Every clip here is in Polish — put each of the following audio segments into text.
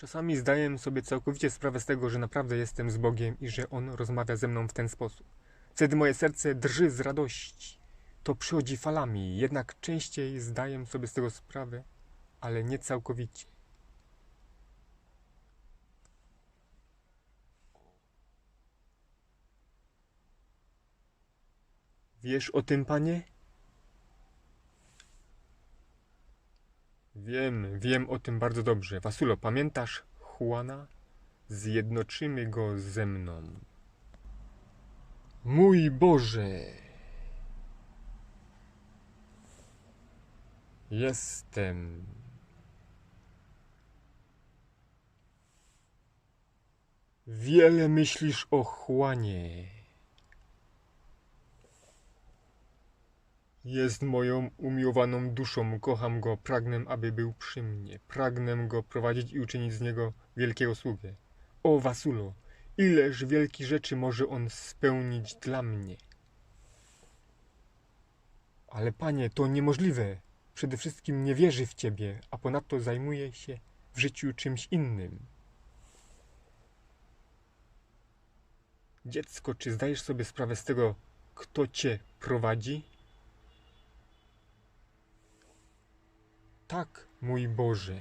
Czasami zdaję sobie całkowicie sprawę z tego, że naprawdę jestem z Bogiem i że On rozmawia ze mną w ten sposób. Wtedy moje serce drży z radości. To przychodzi falami, jednak częściej zdaję sobie z tego sprawę, ale nie całkowicie. Wiesz o tym, panie? Wiem, wiem o tym bardzo dobrze. Wasulo, pamiętasz Juana? Zjednoczymy go ze mną. Mój Boże! Jestem. Wiele myślisz o Juanie. Jest moją umiłowaną duszą, kocham go, pragnę, aby był przy mnie, pragnę go prowadzić i uczynić z niego wielkiego sługę. O Wasulo, ileż wielkich rzeczy może on spełnić dla mnie. Ale panie, to niemożliwe. Przede wszystkim nie wierzy w ciebie, a ponadto zajmuje się w życiu czymś innym. Dziecko, czy zdajesz sobie sprawę z tego, kto cię prowadzi? Tak, mój Boże.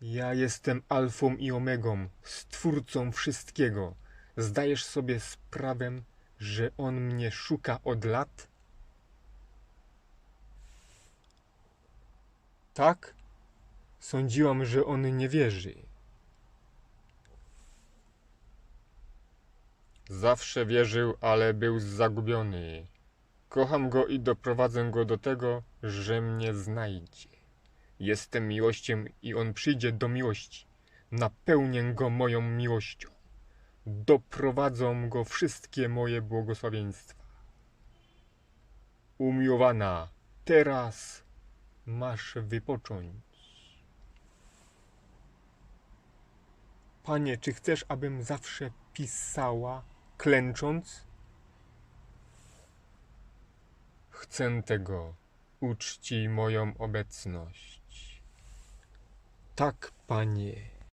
Ja jestem Alfą i Omegą, Stwórcą wszystkiego. Zdajesz sobie sprawę, że On mnie szuka od lat? Tak? Sądziłam, że On nie wierzy. Zawsze wierzył, ale był zagubiony. Kocham go i doprowadzę go do tego, że mnie znajdzie. Jestem miłością i on przyjdzie do miłości. Napełnię go moją miłością. Doprowadzą go wszystkie moje błogosławieństwa. Umiłowana, teraz masz wypocząć. Panie, czy chcesz, abym zawsze pisała, klęcząc? Chcę tego. Uczci moją obecność. Tak, panie.